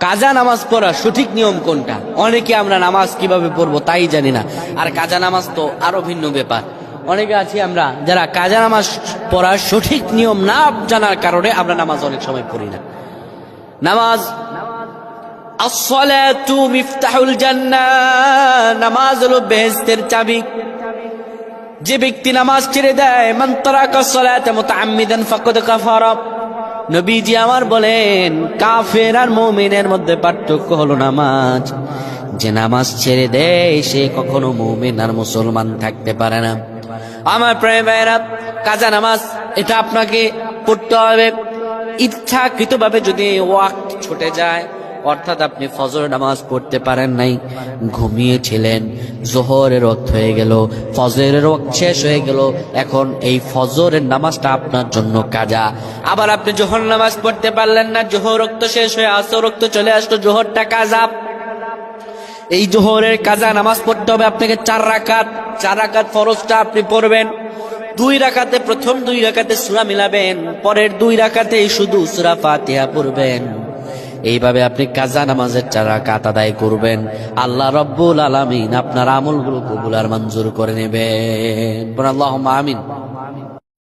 কাজা নামাজ পড়া সঠিক নিয়ম কোনটা? অনেকে আমরা নামাজ কীভাবে পড়ব তাই জানি না। আর কাজা নামাজ তো আরও ভিন্ন ব্যাপার। অনেকে আছি আমরা যারা কাজা নামাজ পড়ার সঠিক নিয়ম না জানার কারণে আমরা নামাজ অনেক সময় পড়ি না। নামাজ নামাজ হলো যে ব্যক্তি নামাজ ছেড়ে দেয়, মান তারাকা সালাতা মুতাআম্মিদান ফাকাদ কাফারা। নবীজি আমার বলেন, কাফের আর মৌমিনের মধ্যে পার্থক্য হলো নামাজ। যে নামাজ ছেড়ে দেয়, সে কখনো মৌমিন আর মুসলমান থাকতে পারে না। আমার প্রেম ভাইরা কাজা নামাজ, এটা আপনাকে পড়তে হবে। ইচ্ছাকৃতভাবে যদি ওয়াক্ত ছুটে যায় অর্থাৎ আপনি ফজর নামাজ পড়তে পারেন নাই, ঘুমিয়েছিলেন, জোহরের রক্ত হয়ে গেল, ফজরের রক্ত শেষ হয়ে গেল, এখন এই ফজরের নামাজটা আপনার জন্য কাজা। আবার আপনি জোহর নামাজ পড়তে পারলেন না, জোহর রক্ত শেষ হয়ে, আসর রক্ত চলে আসলো, জোহরটা কাজা। এই জোহরের কাজা নামাজ পড়তে হবে আপনাকে চার রাকাত চার রাকাত ফরজটা আপনি পড়বেন, দুই রাকাতে, প্রথম দুই রাকাতে সুরা মিলাবেন, পরের দুই রাকাতে শুধু সুরা ফাতিহা পড়বেন। এইভাবে আপনি কাজা নামাজের চারা কাত আদায় করবেন। আল্লাহ রব্বুল আলমিন আপনার আমলগুলো কবুলার মঞ্জুর করে নেবেন। আল্লাহ আমিন।